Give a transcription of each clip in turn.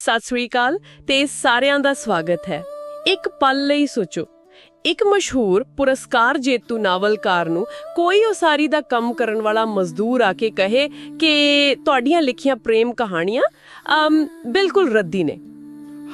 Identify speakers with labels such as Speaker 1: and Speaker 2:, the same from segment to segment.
Speaker 1: ਸਤਿ ਸ੍ਰੀ ਅਕਾਲ ਤੇ ਸਾਰਿਆਂ ਦਾ ਸਵਾਗਤ ਹੈ। ਇੱਕ ਪਲ ਲਈ ਸੋਚੋ। ਇੱਕ ਮਸ਼ਹੂਰ ਪੁਰਸਕਾਰ ਜੇਤੂ ਨਾਵਲਕਾਰ ਨੂੰ ਕੋਈ ਉਸਾਰੀ ਦਾ ਕੰਮ ਕਰਨ ਵਾਲਾ ਮਜ਼ਦੂਰ ਆ ਕੇ ਕਹੇ ਕਿ ਤੁਹਾਡੀਆਂ ਲਿਖੀਆਂ ਪ੍ਰੇਮ ਕਹਾਣੀਆਂ ਬਿਲਕੁਲ ਰੱਦੀ ਨੇ।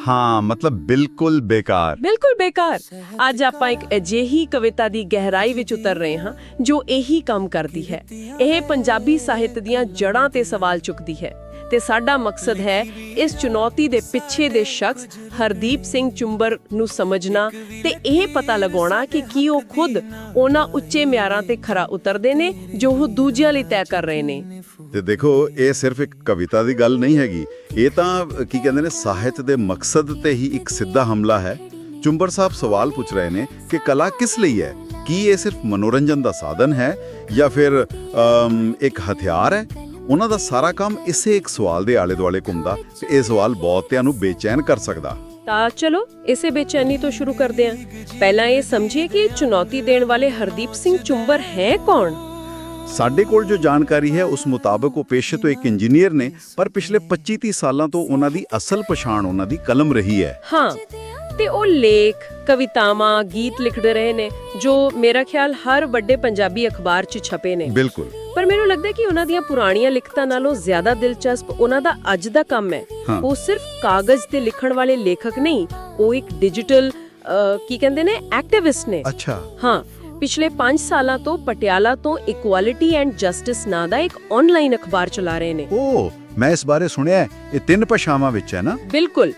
Speaker 2: ਹਾਂ ਮਤਲਬ ਬਿਲਕੁਲ ਬੇਕਾਰ।
Speaker 1: ਬਿਲਕੁਲ ਬੇਕਾਰ। ਅੱਜ ਆਪਾਂ ਇੱਕ ਅਜਿਹੀ ਕਵਿਤਾ ਦੀ ਗਹਿਰਾਈ ਵਿੱਚ ਉਤਰ ਰਹੇ ਹਾਂ ਜੋ ਇਹੀ ਕੰਮ ਕਰਦੀ ਹੈ। ਇਹ ਪੰਜਾਬੀ ਸਾਹਿਤ ਦੀਆਂ ਜੜ੍ਹਾਂ ਤੇ ਸਵਾਲ ਚੁੱਕਦੀ ਹੈ। ਤੇ ਸਾਡਾ ਮਕਸਦ ਹੈ ਇਸ ਚੁਣੌਤੀ ਦੇ ਪਿੱਛੇ ਦੇ ਸ਼ਖਸ ਹਰਦੀਪ ਸਿੰਘ ਚੁੰਬਰ ਨੂੰ ਸਮਝਣਾ ਤੇ ਇਹ ਪਤਾ ਲਗਾਉਣਾ ਕਿ ਕੀ ਉਹ ਖੁਦ ਉਹਨਾਂ ਉੱਚੇ ਮਿਆਰਾਂ ਤੇ ਖਰਾ ਉਤਰਦੇ ਨੇ ਜੋ ਉਹ ਦੂਜਿਆਂ ਲਈ ਤੈਅ ਕਰ ਰਹੇ ਨੇ।
Speaker 2: ਤੇ ਦੇਖੋ, ਇਹ ਸਿਰਫ ਇੱਕ ਕਵਿਤਾ ਦੀ ਗੱਲ ਨਹੀਂ ਹੈਗੀ। ਇਹ ਤਾਂ, ਕੀ ਕਹਿੰਦੇ ਨੇ, ਸਾਹਿਤ ਦੇ ਮਕਸਦ ਤੇ ਹੀ ਇੱਕ ਸਿੱਧਾ ਹਮਲਾ ਹੈ। ਚੁੰਬਰ ਸਾਹਿਬ ਸਵਾਲ ਪੁੱਛ ਰਹੇ ਨੇ ਕਿ ਕਲਾ ਕਿਸ ਲਈ ਹੈ? ਕੀ ਇਹ ਸਿਰਫ ਮਨੋਰੰਜਨ ਦਾ ਸਾਧਨ ਹੈ ਜਾਂ ਫਿਰ ਇੱਕ ਹਥਿਆਰ ਹੈ? ਉਹਨਾਂ ਦਾ ਸਾਰਾ ਕੰਮ ਇਸੇ ਇੱਕ ਸਵਾਲ ਦੇ ਆਲੇ ਦੁਆਲੇ ਘੁੰਮਦਾ ਤੇ ਇਹ ਸਵਾਲ ਬਹੁਤਿਆਂ ਨੂੰ ਬੇਚੈਨ ਕਰ ਸਕਦਾ।
Speaker 1: ਤਾਂ ਚਲੋ ਇਸੇ ਬੇਚੈਨੀ ਤੋਂ ਸ਼ੁਰੂ ਕਰਦੇ ਹਾਂ। ਪਹਿਲਾਂ ਇਹ ਸਮਝੀਏ ਕਿ ਚੁਣੌਤੀ ਦੇਣ ਵਾਲੇ ਹਰਦੀਪ ਸਿੰਘ ਚੁੰਬਰ ਹੈ ਕੌਣ?
Speaker 2: ਸਾਡੇ ਕੋਲ ਜੋ ਜਾਣਕਾਰੀ ਹੈ ਉਸ ਮੁਤਾਬਕ ਉਹ ਪੇਸ਼ੇ ਤੋਂ ਇੱਕ ਇੰਜੀਨੀਅਰ ਨੇ ਪਰ ਪਿਛਲੇ 25-30 ਸਾਲਾਂ ਤੋਂ ਉਹਨਾਂ ਦੀ ਅਸਲ ਪਛਾਣ ਉਹਨਾਂ ਦੀ ਕਲਮ ਰਹੀ ਹੈ।
Speaker 1: ਹਾਂ। ਤੇ ਉਹ ਲੇਖ ਕਵਿਤਾਵਾਂ ਗੀਤ ਲਿਖਦੇ ਰਹੇ ਨੇ ਜੋ ਮੇਰਾ ਖਿਆਲ ਹਰ ਵੱਡੇ ਪੰਜਾਬੀ ਅਖਬਾਰ 'ਚ ਛਪੇ ਨੇ।
Speaker 2: ਬਿਲਕੁਲ।
Speaker 1: ਪਰ ਮੈਨੂੰ ਲੱਗਦਾ ਕਿ ਉਹਨਾਂ ਦੀਆਂ ਪੁਰਾਣੀਆਂ ਲਿਖਤਾਂ ਨਾਲੋਂ ਜ਼ਿਆਦਾ ਦਿਲਚਸਪ ਉਹਨਾਂ ਦਾ ਅੱਜ ਦਾ ਕੰਮ ਹੈ। ਉਹ ਸਿਰਫ ਕਾਗਜ਼ ਤੇ ਲਿਖਣ ਵਾਲੇ ਲੇਖਕ ਨਹੀਂ ਉਹ ਇੱਕ ਡਿਜੀਟਲ ਕੀ ਕਹਿੰਦੇ ਨੇ ਐਕਟਿਵਿਸਟ ਨੇ।
Speaker 2: ਅੱਛਾ।
Speaker 1: ਹਾਂ ਪਿਛਲੇ 5 ਸਾਲਾਂ ਤੋਂ ਪਟਿਆਲਾ ਤੋਂ ਇਕੁਐਲਿਟੀ ਐਂਡ ਜਸਟਿਸ ਨਾਂ ਦਾ ਇੱਕ ਆਨਲਾਈਨ ਅਖਬਾਰ ਚਲਾ ਰਹੇ ਨੇ।
Speaker 2: ਓ ਮੈਂ ਇਸ ਬਾਰੇ ਸੁਣਿਆ ਹੈ, ਇਹ ਤਿੰਨ ਭਾਸ਼ਾਵਾਂ ਵਿੱਚ ਹੈ ਨਾ?
Speaker 1: ਬਿਲਕੁਲ।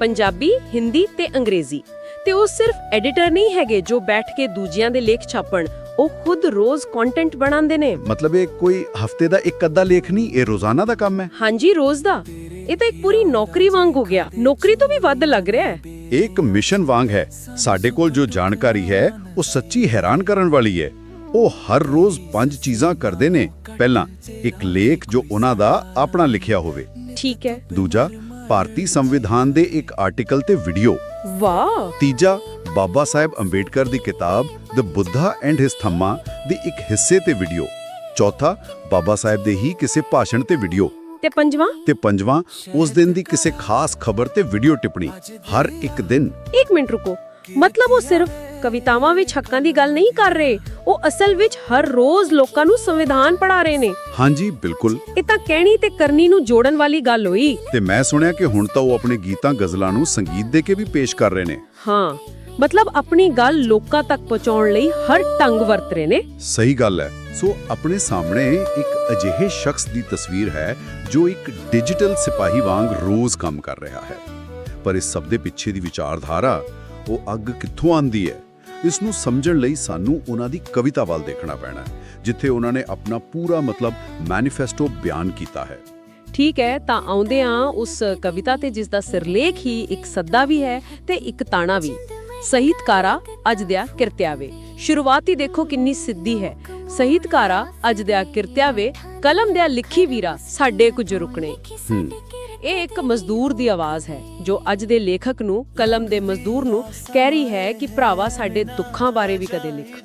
Speaker 1: ਪੰਜਾਬੀ ਹਿੰਦੀ ਤੇ ਅੰਗਰੇਜ਼ੀ। ਤੇ ਉਹ ਸਿਰਫ ਐਡੀਟਰ ਨਹੀਂ ਹੈਗੇ ਜੋ ਬੈਠ ਕੇ ਦੂਜਿਆਂ ਦੇ ਲੇਖ ਛਾਪਣ। ਉਹ ਖੁਦ ਰੋਜ਼ ਕੰਟੈਂਟ ਬਣਾਉਂਦੇ ਨੇ।
Speaker 2: ਮਤਲਬ ਇਹ ਕੋਈ ਹਫ਼ਤੇ ਦਾ ਇੱਕ ਅੱਧਾ ਲੇਖ ਨਹੀਂ ਇਹ ਰੋਜ਼ਾਨਾ ਦਾ ਕੰਮ ਹੈ?
Speaker 1: ਹਾਂਜੀ ਰੋਜ਼ ਦਾ। ਇਹ ਤਾਂ ਇੱਕ ਪੂਰੀ ਨੌਕਰੀ ਵਾਂਗ ਹੋ ਗਿਆ। ਨੌਕਰੀ ਤੋਂ ਵੀ ਵੱਧ ਲੱਗ ਰਿਹਾ ਹੈ।
Speaker 2: ਇਹ ਇੱਕ ਮਿਸ਼ਨ ਵਾਂਗ ਹੈ। ਸਾਡੇ ਕੋਲ ਜੋ ਜਾਣਕਾਰੀ ਹੈ ਉਹ ਸੱਚੀ ਹੈਰਾਨ ਕਰਨ ਵਾਲੀ ਹੈ। ਉਹ ਹਰ ਰੋਜ਼ ਪੰਜ ਚੀਜ਼ਾਂ ਕਰਦੇ ਨੇ। ਪਹਿਲਾ ਇੱਕ ਲੇਖ ਜੋ ਉਹਨਾਂ ਦਾ ਆਪਣਾ ਲਿਖਿਆ ਹੋਵੇ।
Speaker 1: ਠੀਕ ਹੈ।
Speaker 2: ਦੂਜਾ ਭਾਰਤੀ ਸੰਵਿਧਾਨ ਦੇ ਇੱਕ ਆਰਟੀਕਲ ਤੇ ਵੀਡੀਓ
Speaker 1: ਵਾਹ।
Speaker 2: ਤੀਜਾ ਬਾਬਾ ਸਾਹਿਬ ਅੰਬੇਡਕਰ ਦੀ ਕਿਤਾਬ ਦ ਬੁੱਧਾ ਐਂਡ ਹਿਸ ਥੰਮਾ ਦੇ ਇੱਕ ਹਿੱਸੇ ਤੇ ਵੀਡੀਓ ਚੌਥਾ ਬਾਬਾ ਸਾਹਿਬ ਦੇ ਹੀ ਕਿਸੇ ਭਾਸ਼ਣ ਤੇ ਵੀਡੀਓ
Speaker 1: ਤੇ ਪੰਜਵਾਂ?
Speaker 2: ਤੇ ਪੰਜਵਾਂ ਉਸ ਦਿਨ ਦੀ ਕਿਸੇ ਖਾਸ ਖਬਰ ਤੇ ਵੀਡੀਓ ਟਿੱਪਣੀ। ਹਰ ਇੱਕ ਦਿਨ।
Speaker 1: ਇੱਕ ਮਿੰਟ ਰੁਕੋ। ਮਤਲਬ ਉਹ ਸਿਰਫ ਕਵਿਤਾਵਾਂ ਵਿੱਚ ਹੱਕਾਂ ਦੀ ਗੱਲ ਨਹੀਂ ਕਰ ਰਹੇ। ਉਹ ਅਸਲ ਵਿੱਚ ਹਰ ਰੋਜ਼ ਲੋਕਾਂ ਨੂੰ ਸੰਵਿਧਾਨ ਪੜ੍ਹਾ ਰਹੇ ਨੇ।
Speaker 2: ਹਾਂਜੀ ਬਿਲਕੁਲ।
Speaker 1: ਇਹ ਤਾਂ ਕਹਿਣੀ ਤੇ ਕਰਨੀ ਨੂੰ ਜੋੜਨ ਵਾਲੀ ਗੱਲ ਹੋਈ।
Speaker 2: ਤੇ ਮੈਂ ਸੁਣਿਆ ਕਿ ਹੁਣ ਤਾਂ ਉਹ ਆਪਣੇ ਗੀਤਾਂ ਗਜ਼ਲਾਂ ਨੂੰ ਸੰਗੀਤ ਦੇ ਕੇ ਵੀ ਪੇਸ਼ ਕਰ ਰਹੇ ਨੇ।
Speaker 1: ਹਾਂ ਮਤਲਬ ਆਪਣੀ ਗੱਲ ਲੋਕਾਂ ਤੱਕ ਪਹੁੰਚਾਉਣ ਲਈ ਹਰ ਢੰਗ ਵਰਤ ਰਹੇ ਨੇ।
Speaker 2: ਸਹੀ ਗੱਲ ਹੈ। ਸੋ ਆਪਣੇ ਸਾਹਮਣੇ ਇੱਕ ਅਜਿਹੇ ਸ਼ਖਸ ਦੀ ਤਸਵੀਰ ਹੈ ਜੋ ਇੱਕ ਡਿਜੀਟਲ ਸਿਪਾਹੀ ਵਾਂਗ ਰੋਜ਼ ਕੰਮ ਕਰ ਰਿਹਾ ਹੈ। ਪਰ ਇਸ ਸਭ ਦੇ ਪਿੱਛੇ ਦੀ ਵਿਚਾਰਧਾਰਾ ਉਹ ਅੱਗ ਕਿੱਥੋਂ ਆਂਦੀ ਹੈ? ਇਸ ਨੂੰ ਸਮਝਣ ਲਈ ਸਾਨੂੰ ਉਹਨਾਂ ਦੀ ਕਵਿਤਾ ਵੱਲ ਦੇਖਣਾ ਪੈਣਾ ਹੈ ਜਿੱਥੇ ਉਹਨਾਂ ਨੇ ਆਪਣਾ ਪੂਰਾ ਮਤਲਬ ਮੈਨੀਫੈਸਟੋ ਬਿਆਨ ਕੀਤਾ ਹੈ।
Speaker 1: ਠੀਕ ਹੈ ਤਾਂ ਆਉਂਦੇ ਆ ਉਸ ਕਵਿਤਾ ਤੇ ਜਿਸ ਦਾ ਸਿਰਲੇਖ ਹੀ ਇੱਕ ਸੱਦਾ ਵੀ ਹੈ ਤੇ ਇੱਕ ਤਾਣਾ ਵੀ। ਸਾਹਿਤਕਾਰਾ ਅੱਜ ਦਿਆ ਕਿਰਤਿਆਵੇ। ਸ਼ੁਰੂਆਤੀ ਦੇਖੋ ਕਿੰਨੀ ਸਿੱਧੀ ਹੈ। ਸਾਹਿਤਕਾਰਾ ਅੱਜ ਦਿਆ ਕਿਰਤਿਆਵੇ ਕਲਮ ਦਿਆ ਲਿਖੀ ਵੀਰਾ ਸਾਡੇ ਕੁਝ ਰੁਕਣੇ। ਇਹ ਇੱਕ ਮਜ਼ਦੂਰ ਦੀ ਆਵਾਜ਼ ਹੈ ਜੋ ਅੱਜ ਦੇ ਲੇਖਕ ਨੂੰ ਕਲਮ ਦੇ ਮਜ਼ਦੂਰ ਨੂੰ ਕਹਿ ਰਹੀ ਹੈ ਕਿ ਭਰਾਵਾ ਸਾਡੇ ਦੁੱਖਾਂ ਬਾਰੇ ਵੀ ਕਦੇ ਲਿਖ।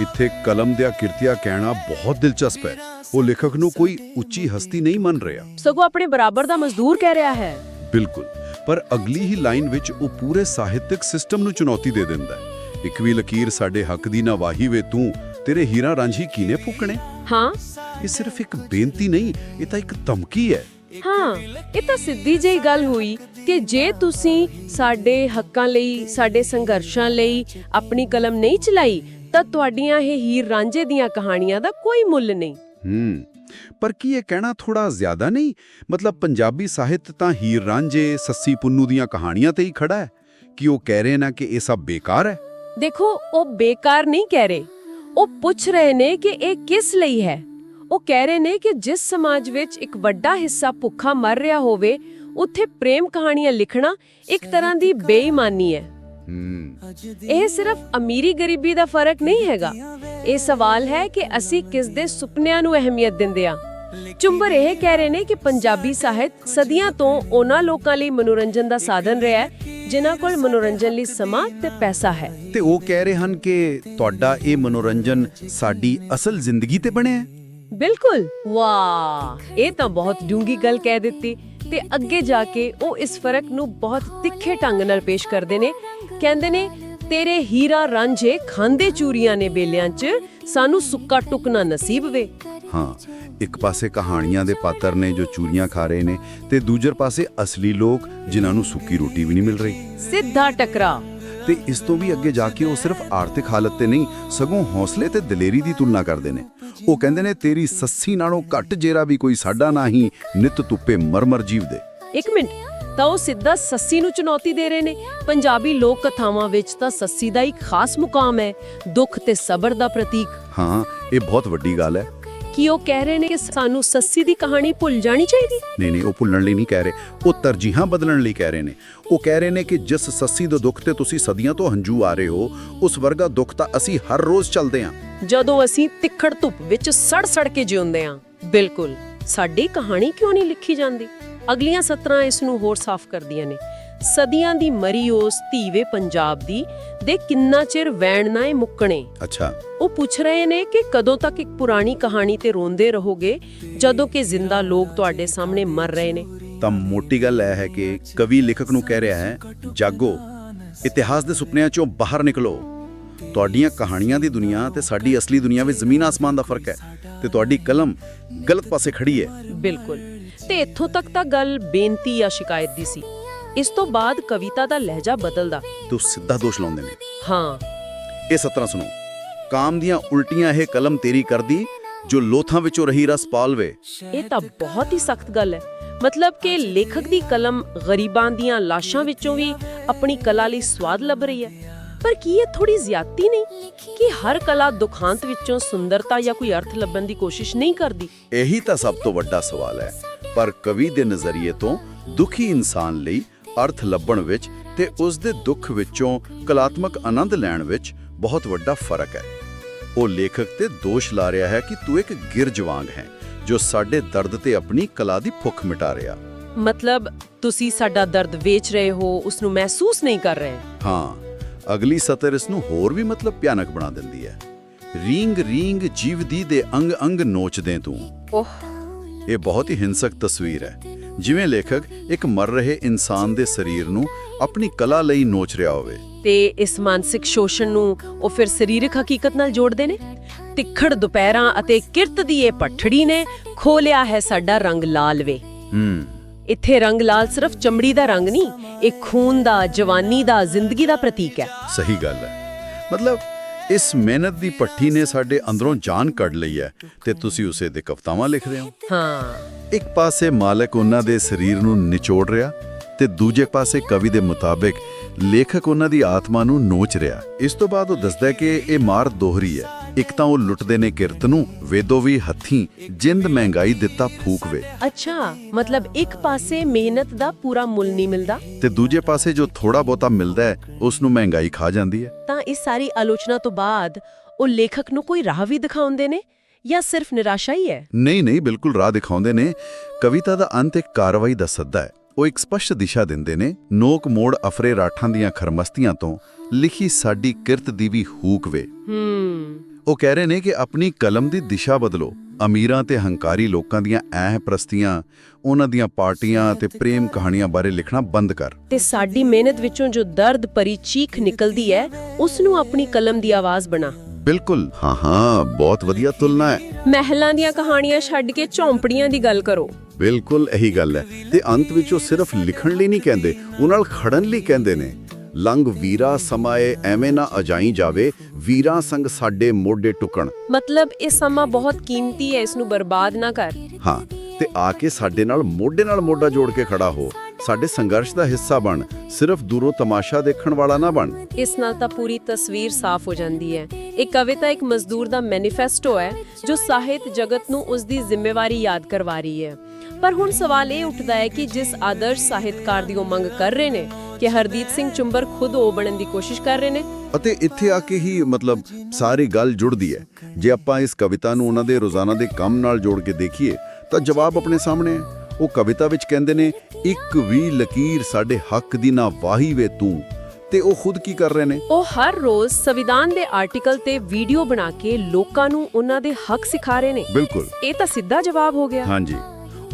Speaker 2: ਇੱਥੇ ਕਲਮ ਦਿਆ ਕਿਰਤੀਆ ਕਹਿਣਾ ਬਹੁਤ ਦਿਲਚਸਪ ਹੈ। ਉਹ ਲੇਖਕ ਨੂੰ ਕੋਈ ਉੱਚੀ ਹਸਤੀ ਨਹੀਂ ਮੰਨ ਰਿਹਾ।
Speaker 1: ਸਗੋਂ ਆਪਣੇ ਬਰਾਬਰ ਦਾ ਮਜ਼ਦੂਰ ਕਹਿ ਰਿਹਾ ਹੈ।
Speaker 2: ਬਿਲਕੁਲ ਪਰ ਅਗਲੀ ਹੀ ਲਾਈਨ ਵਿੱਚ ਉਹ ਪੂਰੇ ਸਾਹਿਤਿਕ ਸਿਸਟਮ ਨੂੰ ਚੁਣੌਤੀ ਦੇ ਦਿੰਦਾ ਹੈ। ਇੱਕ ਵੀ ਲਕੀਰ ਸਾਡੇ ਹੱਕ ਦੀ ਨਾ ਵਾਹੀ ਵੇ ਤੂੰ ਤੇਰੇ ਹੀਰਾ ਰਾਂਝੀ ਕੀਨੇ ਫੂਕਣੇ?
Speaker 1: ਹਾਂ।
Speaker 2: ਇਹ ਸਿਰਫ ਇੱਕ ਬੇਨਤੀ ਨਹੀਂ ਇਹ ਤਾਂ ਇੱਕ ਧਮਕੀ ਹੈ।
Speaker 1: ਹਾਂ ਇਹ ਤਾਂ ਸਿੱਧੀ ਜਿਹੀ ਗੱਲ ਹੋਈ ਕਿ ਜੇ ਤੁਸੀਂ ਸਾਡੇ ਹੱਕਾਂ ਲਈ ਸਾਡੇ ਸੰਘਰਸ਼ਾਂ ਲਈ ਆਪਣੀ ਕਲਮ ਨਹੀਂ ਚਲਾਈ ਤਾਂ ਤੁਹਾਡੀਆਂ ਇਹ ਹੀਰ ਰਾਂਝੇ ਦੀਆਂ ਕਹਾਣੀਆਂ ਦਾ ਕੋਈ ਮੁੱਲ ਨਹੀਂ।
Speaker 2: ਹੂੰ ਪਰ ਕੀ ਇਹ ਕਹਿਣਾ ਥੋੜਾ ਜ਼ਿਆਦਾ ਨਹੀਂ? ਮਤਲਬ ਪੰਜਾਬੀ ਸਾਹਿਤ ਤਾਂ ਹੀਰ ਰਾਂਝੇ ਸੱਸੀ ਪੁੰਨੂ ਦੀਆਂ ਕਹਾਣੀਆਂ ਤੇ ਹੀ ਖੜਾ ਹੈ। ਕਿ ਉਹ ਕਹਿ ਰਹੇ ਨਾ ਕਿ ਇਹ ਸਭ ਬੇਕਾਰ ਹੈ?
Speaker 1: ਦੇਖੋ ਉਹ ਬੇਕਾਰ ਨਹੀਂ ਕਹਿ ਰਹੇ। ਉਹ ਪੁੱਛ ਰਹੇ ਨੇ ਕਿ ਇਹ ਕਿਸ ਲਈ ਹੈ? ਉਹ ਕਹਿ ਰਹੇ ਨੇ ਕਿ ਜਿਸ ਸਮਾਜ ਵਿੱਚ ਇੱਕ ਵੱਡਾ ਹਿੱਸਾ ਭੁੱਖਾ ਮਰ ਰਿਹਾ ਹੋਵੇ ਉੱਥੇ ਪ੍ਰੇਮ ਕਹਾਣੀਆਂ ਲਿਖਣਾ ਇੱਕ ਤਰ੍ਹਾਂ ਦੀ ਬੇਈਮਾਨੀ
Speaker 2: ਹੈ।
Speaker 1: ਇਹ ਸਿਰਫ ਅਮੀਰੀ ਗਰੀਬੀ ਦਾ ਫ਼ਰਕ ਨਹੀਂ ਹੈਗਾ। ਇਹ ਸਵਾਲ ਹੈ ਕਿ ਅਸੀਂ ਕਿਸ ਦੇ ਸੁਪਨਿਆਂ ਨੂੰ ਅਹਿਮੀਅਤ ਦਿੰਦੇ ਆ ਚੁੰਬਰ ਇਹ ਕਹਿ ਰਹੇ ਨੇ ਕਿ ਪੰਜਾਬੀ ਸਾਹਿਤ ਸਦੀਆਂ ਤੋਂ ਉਹਨਾਂ ਲੋਕਾਂ ਲਈ ਮਨੋਰੰਜਨ ਦਾ ਸਾਧਨ ਰਿਹਾ ਹੈ ਜਿਨ੍ਹਾਂ ਕੋਲ ਮਨੋਰੰਜਨ ਲਈ ਸਮਾਂ ਤੇ ਪੈਸਾ ਹੈ।
Speaker 2: ਤੇ ਉਹ ਕਹਿ ਰਹੇ ਹਨ ਕਿ ਤੁਹਾਡਾ ਇਹ ਮਨੋਰੰਜਨ ਸਾਡੀ ਅਸਲ ਜ਼ਿੰਦਗੀ ਤੇ ਬਣਿਆ ਹੈ।
Speaker 1: ਬਿਲਕੁਲ। ਵਾਹ ਇਹ ਤਾਂ ਬਹੁਤ ਡੂੰਗੀ ਗੱਲ ਕਹਿ ਦਿੱਤੀ ਤੇ ਅੱਗੇ ਜਾ ਕੇ ਉਹ ਇਸ ਫ਼ਰਕ ਨੂੰ ਬਹੁਤ ਤਿੱਖੇ ਢੰਗ ਨਾਲ ਪੇਸ਼ ਕਰਦੇ ਨੇ। ਕਹਿੰਦੇ ਨੇ ਤੇਰੇ ਹੀਰਾ ਰਾਂਝੇ ਖਾਂਦੇ ਚੂਰੀਆਂ ਨੇ ਬੇਲਿਆਂ 'ਚ ਸਾਨੂੰ ਸੁੱਕਾ ਟੁਕਣਾ ਨਸੀਬ ਵੇ।
Speaker 2: ਹਾਂ ਇੱਕ ਪਾਸੇ ਕਹਾਣੀਆਂ ਦੇ ਪਾਤਰ ਨੇ ਜੋ ਚੂਰੀਆਂ ਖਾ ਰਹੇ ਨੇ ਤੇ ਦੂਜੇ ਪਾਸੇ ਅਸਲੀ ਲੋਕ ਜਿਨ੍ਹਾਂ ਨੂੰ ਸੁੱਕੀ ਰੋਟੀ ਵੀ ਨਹੀਂ ਮਿਲ ਰਹੀ।
Speaker 1: ਸਿੱਧਾ ਟਕਰਾ।
Speaker 2: ਤੇ ਇਸ ਤੋਂ ਵੀ ਅੱਗੇ ਜਾ ਕੇ ਉਹ ਸਿਰਫ ਆਰਥਿਕ ਹਾਲਤ ਤੇ ਨਹੀਂ ਸਗੋਂ ਹੌਸਲੇ ਤੇ ਦਲੇਰੀ ਦੀ ਤੁਲਨਾ ਕਰਦੇ ਨੇ। ਉਹ ਕਹਿੰਦੇ ਨੇ ਤੇਰੀ ਸੱਸੀ ਨਾਲੋਂ ਘੱਟ ਜੇਰਾ ਵੀ ਕੋਈ ਸਾਡਾ ਨਹੀਂ ਨਿਤ ਤੁੱਪੇ ਮਰਮਰ ਜੀਵ ਦੇ
Speaker 1: ਇੱਕ ਮਿੰਟ। ਤਾਂ ਉਹ ਸਿੱਧਾ ਸੱਸੀ ਨੂੰ ਚੁਣੌਤੀ ਦੇ ਰਹੇ ਨੇ। ਪੰਜਾਬੀ ਲੋਕ ਕਥਾਵਾਂ ਵਿੱਚ ਤਾਂ ਸੱਸੀ ਦਾ ਇੱਕ ਖਾਸ ਮੁਕਾਮ ਹੈ ਦੁੱਖ ਤੇ ਸਬਰ ਦਾ ਪ੍ਰਤੀਕ।
Speaker 2: ਹਾਂ ਇਹ ਬਹੁਤ ਵੱਡੀ ਗੱਲ ਹੈ।
Speaker 1: ਕੀ ਉਹ ਕਹਿ ਰਹੇ ਨੇ ਕਿ ਸਾਨੂੰ ਸੱਸੀ ਦੀ ਕਹਾਣੀ ਭੁੱਲ ਜਾਣੀ ਚਾਹੀਦੀ?
Speaker 2: ਨਹੀਂ ਨਹੀਂ ਉਹ ਭੁੱਲਣ ਲਈ ਨਹੀਂ ਕਹਿ ਰਹੇ। ਉਹ ਤਰਜੀਹਾਂ ਬਦਲਣ ਲਈ ਕਹਿ ਰਹੇ ਨੇ। ਉਹ ਕਹਿ ਰਹੇ ਨੇ ਕਿ ਜਿਸ ਸੱਸੀ ਦੇ ਦੁੱਖ ਤੇ ਤੁਸੀਂ ਸਦੀਆਂ ਤੋਂ ਹੰਝੂ ਆ ਰਹੇ ਹੋ ਉਸ ਵਰਗਾ ਦੁੱਖ ਤਾਂ ਅਸੀਂ ਹਰ ਰੋਜ਼ ਚੱਲਦੇ ਹਾਂ
Speaker 1: ਜਦੋਂ ਅਸੀਂ ਤਿੱਖੜ ਧੁੱਪ ਵਿੱਚ ਸੜ ਸੜ ਕੇ ਜਿਉਂਦੇ ਹਾਂ ਬਿਲਕੁਲ ਸਾਡੀ ਕਹਾਣੀ ਕਿਉਂ ਨਹੀਂ ਲਿਖੀ ਜਾਂਦੀ? ਅਗਲੀਆਂ ਸਤਰਾਂ ਇਸ ਨੂੰ ਹੋਰ ਸਾਫ਼ ਕਰਦੀਆਂ ਨੇ। ਸਦੀਆਂ ਦੀ ਮਰੀ ਉਸ ਧੀਵੇ ਪੰਜਾਬ ਦੀ ਦੇ ਕਿੰਨਾ ਚਿਰ ਵੈਣ ਨਾ ਇਹ ਮੁੱਕਣੇ।
Speaker 2: ਅੱਛਾ।
Speaker 1: ਉਹ ਪੁੱਛ ਰਹੇ ਨੇ ਕਿ ਕਦੋਂ ਤੱਕ ਇੱਕ ਪੁਰਾਣੀ ਕਹਾਣੀ ਤੇ ਰੋਂਦੇ ਰਹੋਗੇ ਜਦੋਂ ਕਿ ਜ਼ਿੰਦਾ ਲੋਕ ਤੁਹਾਡੇ ਸਾਹਮਣੇ ਮਰ ਰਹੇ ਨੇ।
Speaker 2: ਤਾਂ ਮੋਟੀ ਗੱਲ ਇਹ ਹੈ ਕਿ ਕਵੀ ਲੇਖਕ ਨੂੰ ਕਹਿ ਰਿਹਾ ਹੈ ਜਾਗੋ ਇਤਿਹਾਸ ਦੇ ਸੁਪਨਿਆਂ ਚੋਂ ਬਾਹਰ ਨਿਕਲੋ। ਤੁਹਾਡੀਆਂ ਕਹਾਣੀਆਂ ਦੀ ਦੁਨੀਆ ਤੇ ਸਾਡੀ ਅਸਲੀ ਦੁਨੀਆ ਵਿੱਚ ਜ਼ਮੀਨ ਆਸਮਾਨ ਦਾ ਫ਼ਰਕ ਹੈ ਤੇ ਤੁਹਾਡੀ ਕਲਮ ਗਲਤ ਪਾਸੇ ਖੜੀ ਹੈ।
Speaker 1: ਬਿਲਕੁਲ। ਤੇ ਇੱਥੋਂ ਤੱਕ ਤਾਂ ਗੱਲ ਬੇਨਤੀ ਜਾਂ ਸ਼ਿਕਾਇਤ ਦੀ ਸੀ। ਇਸ ਤੋਂ ਬਾਅਦ ਕਵਿਤਾ ਦਾ ਲਹਿਜਾ ਬਦਲਦਾ।
Speaker 2: ਤੂੰ ਸਿੱਧਾ ਦੋਸ਼ ਲਾਉਂਦੇ ਨੇ।
Speaker 1: ਹਾਂ।
Speaker 2: ਇਹ ਸਤਰਾਂ ਸੁਣੋ। ਕਾਮ ਦੀਆਂ ਉਲਟੀਆਂ ਇਹ ਕਲਮ ਤੇਰੀ ਕਰਦੀ ਜੋ ਲੋਥਾਂ ਵਿੱਚੋਂ ਰਹੀ ਰਸ ਪਾਲਵੇ।
Speaker 1: ਇਹ ਤਾਂ ਬਹੁਤ ਹੀ ਸਖਤ ਗੱਲ ਹੈ। ਮਤਲਬ ਕਿ ਲੇਖਕ ਦੀ ਕਲਮ ਗਰੀਬਾਂ ਦੀਆਂ ਲਾਸ਼ਾਂ ਵਿੱਚੋਂ ਵੀ ਆਪਣੀ ਕਲਾ ਲਈ ਸਵਾਦ ਲੱਭ ਰਹੀ ਹੈ। ਪਰ ਕੀ ਇਹ ਥੋੜੀ ਜ਼ਿਆਦਤੀ ਨਹੀਂ? ਕਿ ਹਰ ਕਲਾ ਦੁਖਾਂਤ ਵਿੱਚੋਂ ਸੁੰਦਰਤਾ ਜਾਂ ਕੋਈ ਅਰਥ ਲੱਭਣ ਦੀ ਕੋਸ਼ਿਸ਼ ਨਹੀਂ ਕਰਦੀ?
Speaker 2: ਇਹੀ ਤਾਂ ਸਭ ਤੋਂ ਵੱਡਾ ਸਵਾਲ ਹੈ। ਪਰ ਕਵੀ ਦੇ ਨਜ਼ਰੀਏ ਤੋਂ ਦੁਖੀ ਇਨਸਾਨ ਲਈ ਅਰਥ ਲੱਭਣ ਵਿੱਚ ਤੇ ਉਸ ਦੇ ਦੁੱਖ ਵਿੱਚੋਂ ਕਲਾਤਮਕ ਆਨੰਦ ਲੈਣ ਵਿੱਚ ਬਹੁਤ ਵੱਡਾ ਫ਼ਰਕ ਹੈ। ਉਹ ਲੇਖਕ ਤੇ ਦੋਸ਼ ਲਾ ਰਿਹਾ ਹੈ ਕਿ ਤੂੰ ਇੱਕ ਗਿਰਜ ਵਾਂਗ ਹੈ ਜੋ ਸਾਡੇ ਦਰਦ ਤੇ ਆਪਣੀ ਕਲਾ ਦੀ ਭੁੱਖ ਮਿਟਾ ਰਿਹਾ।
Speaker 1: ਮਤਲਬ ਤੁਸੀਂ ਸਾਡਾ ਦਰਦ ਵੇਚ ਰਹੇ ਹੋ ਉਸ ਨੂੰ ਮਹਿਸੂਸ ਨਹੀਂ ਕਰ ਰਹੇ?
Speaker 2: ਹਾਂ ਅਗਲੀ ਸਤਰ ਇਸ ਨੂੰ ਹੋਰ ਵੀ ਮਤਲਬ ਭਿਆਨਕ ਬਣਾ ਦਿੰਦੀ ਹੈ। ਰੀਂਗ ਰੀਂਗ ਜੀਵਦੀ ਦੇ ਅੰਗ ਅੰਗ ਨੋਚਦੇ ਤੂੰ। ਇਹ ਬਹੁਤ ਹੀ ਹਿੰਸਕ ਤਸਵੀਰ ਹੈ। ਜਿਵੇਂ ਲੇਖਕ ਇੱਕ ਮਰ ਰਹੇ ਇਨਸਾਨ ਦੇ ਸਰੀਰ ਨੂੰ ਆਪਣੀ ਕਲਾ ਲਈ ਨੋਚ ਰਿਹਾ ਹੋਵੇ।
Speaker 1: ਤੇ ਇਸ ਮਾਨਸਿਕ ਸ਼ੋਸ਼ਣ ਨੂੰ ਉਹ ਫਿਰ ਸਰੀਰਕ ਹਕੀਕਤ ਨਾਲ ਜੋੜਦੇ ਨੇ। ਤਿੱਖੜ ਦੁਪਹਿਰਾਂ ਅਤੇ ਕਿਰਤ ਦੀ ਇਹ ਪੱਠੜੀ ਨੇ ਖੋਲਿਆ ਹੈ ਸਾਡਾ ਰੰਗ ਲਾਲ ਵੇ।
Speaker 2: ਹੂੰ।
Speaker 1: ਇੱਥੇ ਰੰਗ ਲਾਲ ਸਿਰਫ ਚਮੜੀ ਦਾ ਰੰਗ ਨਹੀਂ ਇਹ ਖੂਨ ਦਾ ਜਵਾਨੀ ਦਾ ਜ਼ਿੰਦਗੀ ਦਾ ਪ੍ਰਤੀਕ ਹੈ।
Speaker 2: ਸਹੀ ਗੱਲ ਹੈ। ਮਤਲਬ ਇਸ ਮਿਹਨਤ ਦੀ ਪੱਠੀ ਨੇ ਸਾਡੇ ਅੰਦਰੋਂ ਜਾਨ ਕੱਢ ਲਈ ਹੈ ਤੇ ਤੁਸੀਂ ਉਸੇ ਦੇ ਕਵਤਾਵਾਂ ਲਿਖ ਰਹੇ ਹੋ।
Speaker 1: ਹਾਂ।
Speaker 2: ਇੱਕ ਪਾਸੇ ਮਾਲਕ ਉਹਨਾਂ ਦੇ ਸਰੀਰ ਨੂੰ ਨਿਚੋੜ ਰਿਹਾ ਤੇ ਦੂਜੇ ਪਾਸੇ ਕਵੀ ਦੇ ਮੁਤਾਬਿਕ ਲੇਖਕ ਉਹਨਾਂ ਦੀ ਆਤਮਾ ਨੂੰ ਨੋਚ ਰਿਹਾ। ਇਸ ਤੋਂ ਬਾਅਦ ਉਹ ਦੱਸਦਾ ਹੈ ਕਿ ਇਹ ਮਾਰ ਦੋਹਰੀ ਹੈ। ਇੱਕ ਤਾਂ ਉਹ ਲੁੱਟਦੇ ਨੇ ਕਿਰਤ ਨੂੰ ਵੇਦੋ ਵੀ ਹੱਥੀਂ ਜਿੰਦ ਮਹਿੰਗਾਈ ਦਿੱਤਾ ਫੂਕ ਵੇ।
Speaker 1: ਅੱਛਾ ਮਤਲਬ ਇੱਕ ਪਾਸੇ ਮਿਹਨਤ ਦਾ ਪੂਰਾ ਮੁੱਲ ਨਹੀਂ ਮਿਲਦਾ?
Speaker 2: ਤੇ ਦੂਜੇ ਪਾਸੇ ਜੋ ਥੋੜਾ ਬਹੁਤਾ ਮਿਲਦਾ ਹੈ ਉਸ ਨੂੰ ਮਹਿੰਗਾਈ ਖਾ ਜਾਂਦੀ ਹੈ।
Speaker 1: ਤਾਂ ਇਸ ਸਾਰੀ ਆਲੋਚਨਾ ਤੋਂ ਬਾਅਦ ਉਹ ਲੇਖਕ ਨੂੰ ਕੋਈ ਰਾਹ ਵੀ ਦਿਖਾਉਂਦੇ ਨੇ ਜਾਂ ਸਿਰਫ ਨਿਰਾਸ਼ਾ ਹੀ ਹੈ?
Speaker 2: ਨਹੀਂ ਨਹੀਂ ਬਿਲਕੁਲ ਰਾਹ ਦਿਖਾਉਂਦੇ ਨੇ। ਕਵਿਤਾ ਦਾ ਅੰਤ ਇੱਕ ਕਾਰਵਾਈ ਦਾ ਸੱਦਾ ਹੈ। ਉਹ ਇੱਕ ਸਪਸ਼ਟ ਦਿਸ਼ਾ ਦਿੰਦੇ ਨੇ ਨੋਕ ਮੋੜ ਅਫਰੇ ਰਾਠਾਂ ਦੀਆਂ ਖਰਮਸਤੀਆਂ ਤੋਂ ਲਿਖੀ ਸਾਡੀ ਕਿਰਤ ਦੀ ਵੀ ਹੂਕ ਵੇ।
Speaker 1: ਹੂੰ
Speaker 2: ਉਹ ਕਹਿ ਰਹੇ ਨੇ ਕਿ ਆਪਣੀ ਕਲਮ ਦੀ ਦਿਸ਼ਾ ਬਦਲੋ। ਅਮੀਰਾਂ ਤੇ ਹੰਕਾਰੀ ਲੋਕਾਂ ਦੀਆਂ ਐਹ ਪ੍ਰਸਤੀਆਂ ਉਹਨਾਂ ਦੀਆਂ ਪਾਰਟੀਆਂ ਤੇ ਪ੍ਰੇਮ ਕਹਾਣੀਆਂ ਬਾਰੇ ਲਿਖਣਾ ਬੰਦ ਕਰ।
Speaker 1: ਤੇ ਸਾਡੀ ਮਿਹਨਤ ਵਿੱਚੋਂ ਜੋ ਦਰਦ ਭਰੀ ਚੀਖ ਨਿਕਲਦੀ ਹੈ ਉਸ ਨੂੰ ਆਪਣੀ ਕਲਮ ਦੀ ਆਵਾਜ਼ ਬਣਾ।
Speaker 2: ਬਿਲਕੁਲ। ਹਾਂ ਹਾਂ ਬਹੁਤ ਵਧੀਆ ਤੁਲਨਾ ਹੈ।
Speaker 1: ਮਹਿਲਾਂ ਦੀਆਂ ਕਹਾਣੀਆਂ ਛੱਡ ਕੇ ਝੌਂਪੜੀਆਂ ਦੀ ਗੱਲ ਕਰੋ।
Speaker 2: ਬਿਲਕੁਲ ਇਹੀ ਗੱਲ ਹੈ। ਤੇ ਅੰਤ ਵਿੱਚ ਉਹ ਸਿਰਫ ਲਿਖਣ ਲਈ ਨਹੀਂ ਕਹਿੰਦੇ ਉਹ ਨਾਲ ਖੜਨ ਲਈ ਕਹਿੰਦੇ ਨੇ। ਲੰਗ ਵੀਰਾ ਸਮਾਏ ਐਵੇਂ ਨਾ ਅਜਾਈ ਜਾਵੇ ਵੀਰਾਂ ਸੰਗ ਸਾਡੇ ਮੋਢੇ ਟੁਕਣ।
Speaker 1: ਮਤਲਬ ਇਹ ਸਮਾਂ ਬਹੁਤ ਕੀਮਤੀ ਹੈ ਇਸ ਨੂੰ ਬਰਬਾਦ ਨਾ ਕਰ।
Speaker 2: ਹਾਂ ਤੇ ਆ ਕੇ ਸਾਡੇ ਨਾਲ ਮੋਢੇ ਨਾਲ ਮੋਢਾ ਜੋੜ ਕੇ ਖੜਾ ਹੋ। ਸਾਡੇ ਸੰਘਰਸ਼ ਦਾ ਹਿੱਸਾ ਬਣ ਸਿਰਫ ਦੂਰੋਂ ਤਮਾਸ਼ਾ ਦੇਖਣ ਵਾਲਾ ਨਾ ਬਣ।
Speaker 1: ਇਸ ਨਾਲ ਤਾਂ ਪੂਰੀ ਤਸਵੀਰ ਸਾਫ਼ ਹੋ ਜਾਂਦੀ ਹੈ। ਇਹ ਕਵਿਤਾ ਇੱਕ ਮਜ਼ਦੂਰ ਦਾ ਮੈਨੀਫੈਸਟੋ ਹੈ ਜੋ ਸਾਹਿਤ ਜਗਤ ਨੂੰ ਉਸ ਦੀ ਜ਼ਿੰਮੇਵਾਰੀ ਯਾਦ ਕਰਵਾ ਰਹੀ ਹੈ। ਪਰ ਹੁਣ ਸਵਾਲ ਇਹ ਉੱਠਦਾ ਹੈ ਕਿ ਜਿਸ ਆਦਰਸ਼ ਸਾਹਿਤਕਾਰ ਦੀ ਉਹ ਮੰਗ ਕਰ ਰਹੇ ਨੇ ਕਿ ਹਰਦੀਪ ਸਿੰਘ ਚੁੰਬਰ ਖੁਦ ਉਹ ਬਣਨ ਦੀ ਕੋਸ਼ਿਸ਼ ਕਰ ਰਹੇ ਨੇ।
Speaker 2: ਅਤੇ ਇੱਥੇ ਆ ਕੇ ਹੀ ਮਤਲਬ ਸਾਰੀ ਗੱਲ ਜੁੜਦੀ ਹੈ। ਜੇ ਆਪਾਂ ਇਸ ਕਵਿਤਾ ਨੂੰ ਉਹਨਾਂ ਦੇ ਰੋਜ਼ਾਨਾ ਦੇ ਕੰਮ ਨਾਲ ਜੋੜ ਕੇ ਦੇਖੀਏ ਤਾਂ ਜਵਾਬ ਆਪਣੇ ਸਾਹਮਣੇ ਹੈ। ਉਹ ਕਵਿਤਾ ਵਿੱਚ ਕਹਿੰਦੇ ਨੇ ਇੱਕ ਵੀ ਲਕੀਰ ਸਾਡੇ ਹੱਕ ਦੀ ਨਾ ਵਾਹੀ ਵੇ ਤੂੰ। ਤੇ ਉਹ ਖੁਦ ਕੀ ਕਰ ਰਹੇ ਨੇ?
Speaker 1: ਉਹ ਹਰ ਰੋਜ਼ ਸੰਵਿਧਾਨ ਦੇ ਆਰਟੀਕਲ ਤੇ ਵੀਡੀਓ ਬਣਾ ਕੇ ਲੋਕਾਂ ਨੂੰ ਉਹਨਾਂ ਦੇ ਹੱਕ ਸਿਖਾ ਰਹੇ ਨੇ।
Speaker 2: ਬਿਲਕੁਲ।
Speaker 1: ਇਹ ਤਾਂ ਸਿੱਧਾ ਜਵਾਬ ਹੋ ਗਿਆ।
Speaker 2: ਹਾਂਜੀ।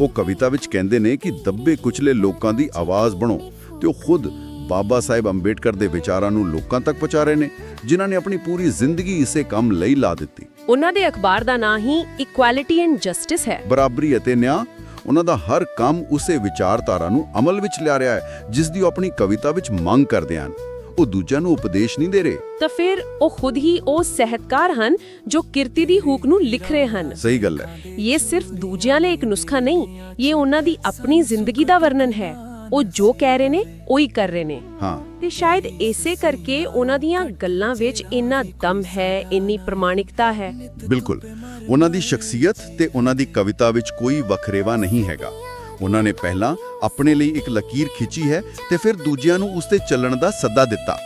Speaker 2: ਉਹ ਕਵਿਤਾ ਵਿੱਚ ਕਹਿੰਦੇ ਨੇ ਕਿ ਦੱਬੇ ਕੁਚਲੇ ਲੋਕਾਂ ਦੀ ਆਵਾਜ਼ ਬਣੋ। ਤੇ ਉਹ ਖੁਦ ਬਾਬਾ ਸਾਹਿਬ ਅੰਬੇਡਕਰ ਦੇ ਵਿਚਾਰਾਂ ਨੂੰ ਲੋਕਾਂ ਤੱਕ ਪਹੁੰਚਾ ਰਹੇ ਨੇ ਜਿਨ੍ਹਾਂ ਨੇ ਆਪਣੀ ਪੂਰੀ ਜ਼ਿੰਦਗੀ ਇਸੇ ਕੰਮ ਲਈ ਲਾ ਦਿੱਤੀ।
Speaker 1: ਉਹਨਾਂ ਦੇ ਅਖਬਾਰ ਦਾ ਨਾਂ ਹੀ ਇਕੁਐਲਿਟੀ ਐਂਡ ਜਸਟਿਸ ਹੈ।
Speaker 2: ਬਰਾਬਰੀ ਅਤੇ ਨਿਆਂ ਉਹਨਾਂ ਦਾ ਹਰ ਕੰਮ ਉਸੇ ਵਿਚਾਰਧਾਰਾ ਨੂੰ ਅਮਲ ਵਿੱਚ ਲਿਆ ਰਿਹਾ ਹੈ ਜਿਸ ਦੀ ਉਹ ਆਪਣੀ ਕਵਿਤਾ ਵਿੱਚ ਮੰਗ ਕਰਦੇ ਹਨ। ਉਹ ਦੂਜਿਆਂ ਨੂੰ ਉਪਦੇਸ਼ ਨਹੀਂ ਦੇ ਰਹੇ।
Speaker 1: ਤਾਂ ਫਿਰ ਉਹ ਖੁਦ ਹੀ ਉਹ ਸਹਿਤਕਾਰ ਹਨ ਜੋ ਕਿਰਤੀ ਦੀ ਹੂਕ ਨੂੰ ਲਿਖ ਰਹੇ ਹਨ।
Speaker 2: ਸਹੀ ਗੱਲ ਹੈ।
Speaker 1: ਇਹ ਸਿਰਫ ਦੂਜਿਆਂ ਲਈ ਇੱਕ ਨੁਸਖਾ ਨਹੀਂ ਇਹ ਉਹਨਾਂ ਦੀ ਆਪਣੀ ਜ਼ਿੰਦਗੀ ਦਾ ਵਰਣਨ ਹੈ। ਉਹ ਜੋ ਕਹਿ ਰਹੇ ਨੇ ਉਹੀ ਕਰ ਰਹੇ ਨੇ।
Speaker 2: ਹਾਂ।
Speaker 1: ਤੇ ਸ਼ਾਇਦ ਇਸੇ ਕਰਕੇ ਉਹਨਾਂ ਦੀਆਂ ਗੱਲਾਂ ਵਿੱਚ ਇੰਨਾ ਦਮ ਹੈ ਇੰਨੀ ਪ੍ਰਮਾਣਿਕਤਾ ਹੈ।
Speaker 2: ਬਿਲਕੁਲ। ਉਹਨਾਂ ਦੀ ਸ਼ਖਸੀਅਤ ਤੇ ਉਹਨਾਂ ਦੀ ਕਵਿਤਾ ਵਿੱਚ ਕੋਈ ਵਖਰੇਵਾ ਨਹੀਂ ਹੈਗਾ। ਉਹਨਾਂ ਨੇ ਪਹਿਲਾਂ ਆਪਣੇ ਲਈ ਇੱਕ ਲਕੀਰ ਖਿੱਚੀ ਹੈ ਤੇ ਫਿਰ ਦੂਜਿਆਂ ਨੂੰ ਉਸ ਤੇ ਚੱਲਣ ਦਾ ਸੱਦਾ ਦਿੱਤਾ।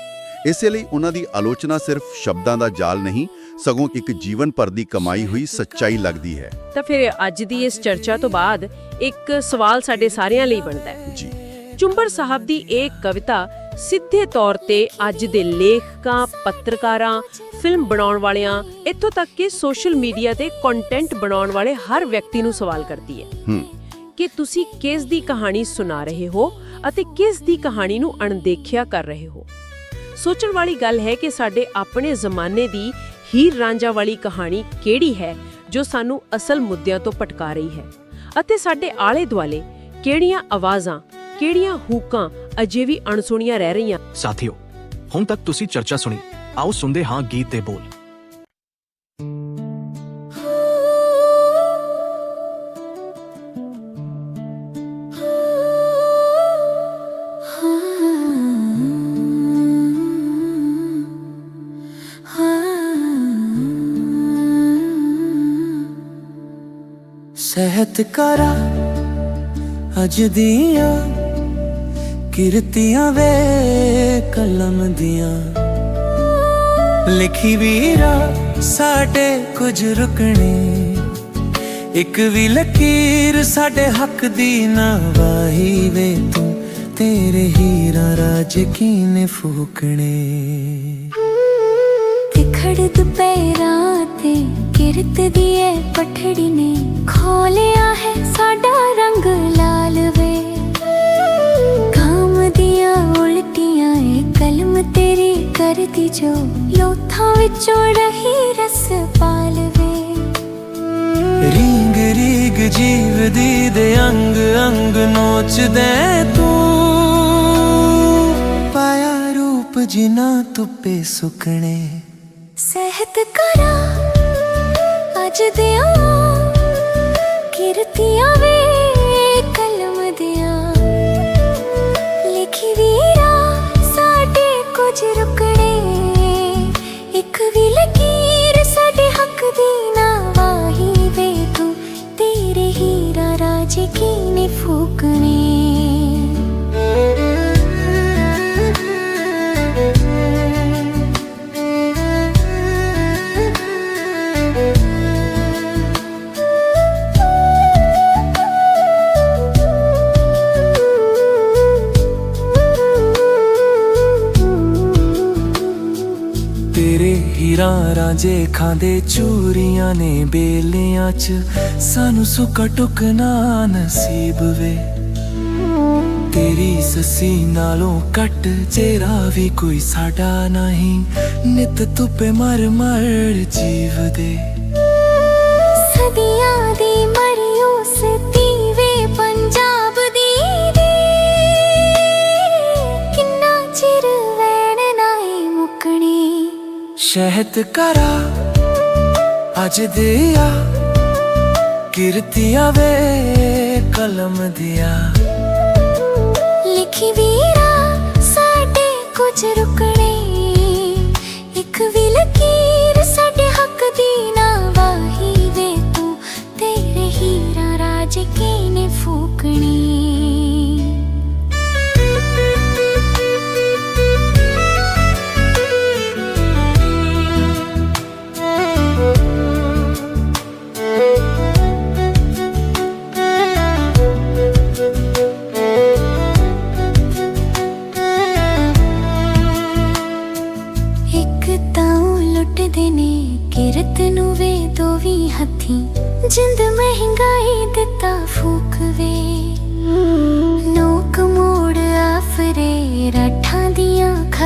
Speaker 2: ਇਸੇ ਲਈ ਉਹਨਾਂ ਦੀ ਆਲੋਚਨਾ ਸਿਰਫ ਸ਼ਬਦਾਂ ਦਾ ਜਾਲ ਨਹੀਂ ਸਗੋਂ ਇੱਕ ਜੀਵਨ ਭਰ ਦੀ ਕਮਾਈ ਹੋਈ ਸੱਚਾਈ ਲੱਗਦੀ ਹੈ।
Speaker 1: ਤਾਂ ਫਿਰ ਅੱਜ ਦੀ ਇਸ ਚਰਚਾ ਤੋਂ ਬਾਅਦ ਇੱਕ ਸਵਾਲ ਸਾਡੇ ਸਾਰਿਆਂ ਲਈ ਬਣਦਾ ਹੈ।
Speaker 2: ਜੀ।
Speaker 1: ਚੁੰਬਰ ਸਾਹਿਬ ਦੀ ਇਹ ਕਵਿਤਾ ਸਿੱਧੇ ਤੌਰ ਤੇ ਅੱਜ ਦੇ ਲੇਖਕਾਂ ਪੱਤਰਕਾਰਾਂ ਫਿਲਮ ਬਣਾਉਣ ਵਾਲਿਆਂ ਇੱਥੋਂ ਤੱਕ ਕਿ ਸੋਸ਼ਲ ਮੀਡੀਆ ਤੇ ਕੰਟੈਂਟ ਬਣਾਉਣ ਵਾਲੇ ਹਰ ਵਿਅਕਤੀ ਨੂੰ ਸਵਾਲ ਕਰਦੀ ਹੈ। ਕਿ ਤੁਸੀਂ ਕਿਸ ਦੀ ਕਹਾਣੀ ਸੁਣਾ ਰਹੇ ਹੋ ਅਤੇ ਕਿਸ ਦੀ ਕਹਾਣੀ ਨੂੰ ਅਣਦੇਖਿਆ ਕਰ ਰਹੇ ਹੋ? ਸੋਚਣ ਵਾਲੀ ਗੱਲ ਹੈ ਕਿ ਸਾਡੇ ਆਪਣੇ ਜ਼ਮਾਨੇ ਦੀ ਹੀਰ ਰਾਂਝਾ ਵਾਲੀ ਕਹਾਣੀ ਕਿਹੜੀ ਹੈ ਜੋ ਸਾਨੂੰ ਅਸਲ ਮੁੱਦਿਆਂ ਤੋਂ ਭਟਕਾ ਰਹੀ ਹੈ ਅਤੇ ਸਾਡੇ ਆਲੇ ਦੁਆਲੇ ਕਿਹੜੀਆਂ ਆਵਾਜ਼ਾਂ ਕਿਹੜੀਆਂ ਹੂਕਾਂ ਅਜੇ ਵੀ ਅਣਸੁਣੀਆਂ ਰਹਿ ਰਹੀਆਂ?
Speaker 3: ਸਾਥੀਓ ਹੁਣ ਤੱਕ ਤੁਸੀਂ ਚਰਚਾ ਸੁਣੀ। ਆਓ ਸੁਣਦੇ ਹਾਂ ਗੀਤ ਦੇ ਬੋਲ।
Speaker 4: ਸਹਿਤ ਕਰਾ ਅਜ ਦੀਆਂ ਕਿਰਤੀਆਂ ਵੇ, ਕਲਮ ਦੀਆਂ। ਲਿਖੀ ਵੀਰਾ, ਸਾਡੇ ਕੁਝ ਰੁਕਣੇ। ਇੱਕ ਵੀ ਲਕੀਰ ਸਾਡੇ ਹੱਕ ਦੀ ਨਾ ਵਾਹੀ ਵੇ ਤੂੰ, ਤੇਰੇ ਹੀਰਾ ਰਾਜ ਕੀਨੇ ਫੂਕਣੇ।
Speaker 5: ਖੜ ਦੁਪਹਿਰਾਂ ਤੇ ਕਿਰਤ ਦੀ ਏ ਪਠੜੀ ਨੇ ਖੋਲਿਆ ਹੈ ਸਾਡਾ ਰੰਗ ਲਾਲ। ਕਰਦੀ ਜੋ ਲੋਥਾਂ ਵਿੱਚੋਂ ਰਹੀ ਰਸ ਪਾਲ ਵੇ
Speaker 4: ਰੀਂਗ ਰੀਗ ਜੀਵ ਦੀ ਦੇ ਅੰਗ ਅੰਗ ਨੋਚਦੇ ਤੂੰ। ਪਾਇਆ ਰੂਪ ਜਿਨਾ ਤੁਪੇ ਸੁਕਣੇ।
Speaker 5: ਸਹਿਤ ਕਰਾ ਅੱਜ ਦਿਆਂ ਕਿਰਤੀਆਂ ਵੇ।
Speaker 4: ਰਾਂਝੇ ਖਾਂਦੇ ਚੂਰੀਆਂ ਨੇ ਬੇਲਿਆਂ 'ਚ ਸਾਨੂੰ ਸੁੱਕਾ ਟੁਕਣਾ ਨਸੀਬ ਵੇ। ਤੇਰੀ ਸੱਸੀ ਨਾਲੋਂ ਕੱਟ ਚਿਹਰਾ ਵੀ ਕੋਈ ਸਾਡਾ ਨਹੀਂ, ਨਿਤ ਤੁਪੇ ਮਰ ਮਰ ਜੀਵਦੇ।
Speaker 5: ਸਦੀਆਂ ਦੀ
Speaker 4: ਸ਼ਹਿਤ ਕਰਾ, ਅੱਜ ਦਿਆ ਕਿਰਤੀਆਂ ਵੇ, ਕਲਮ ਦਿਆ।
Speaker 5: ਲਿਖੀ ਵੀਰਾ, ਸਾਡੇ ਕੁਝ ਰੁਕਣੇ। ਇੱਕ ਵੀ ਲਕੀਰ ਸਾਡੇ ਹੱਕ ਦੀ ਨਾ ਵਾਹੀ ਵੇ ਤੂੰ। ਤੇਰੇ ਹੀਰਾ ਰਾਜ ਕੀਨੇ ਨੇ ਕਿਰਤ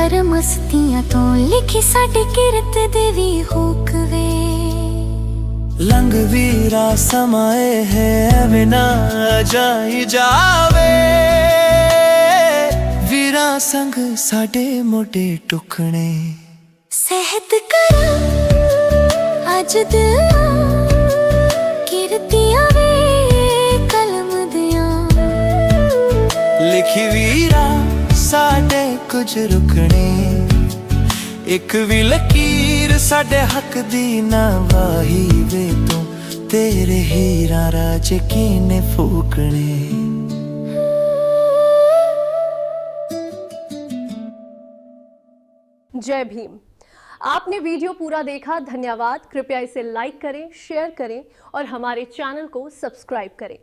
Speaker 5: ਖਰ ਮਸਤੀਆਂ ਤੋਂ ਲਿਖੀ ਸਾਡੀ ਕਿਰਤ ਦੇ ਵੀ ਹੂਕ ਵੇ।
Speaker 4: ਲੰਘ ਵੀਰਾ ਸਮਾਏ ਹੈ ਬਿਨਾ ਜਾਈ ਜਾਵੇ। ਵੀਰਾ ਸੰਗ ਸਾਡੇ ਮੋਢੇ ਟੁਕਣੇ।
Speaker 5: ਸਹਿਤ ਕਰਾਂ ਅੱਜ ਕਿਰਤੀਆਂ
Speaker 4: ਕੁਝ ਰੁਕਣੇ ਇੱਕ ਵੀ ਲਕੀਰ ਸਾਡੇ ਹੱਕ ਦੀ ਨਾ ਵਾਹੀ ਵੇ ਤੂੰ ਤੇਰੇ ਹੀਰਾ ਰਾਜ ਕੀਨੇ ਫੂਕਣੇ
Speaker 6: जय भीम आपने वीडियो पूरा देखा धन्यवाद कृपया इसे लाइक करें शेयर करें और हमारे चैनल को सब्सक्राइब करें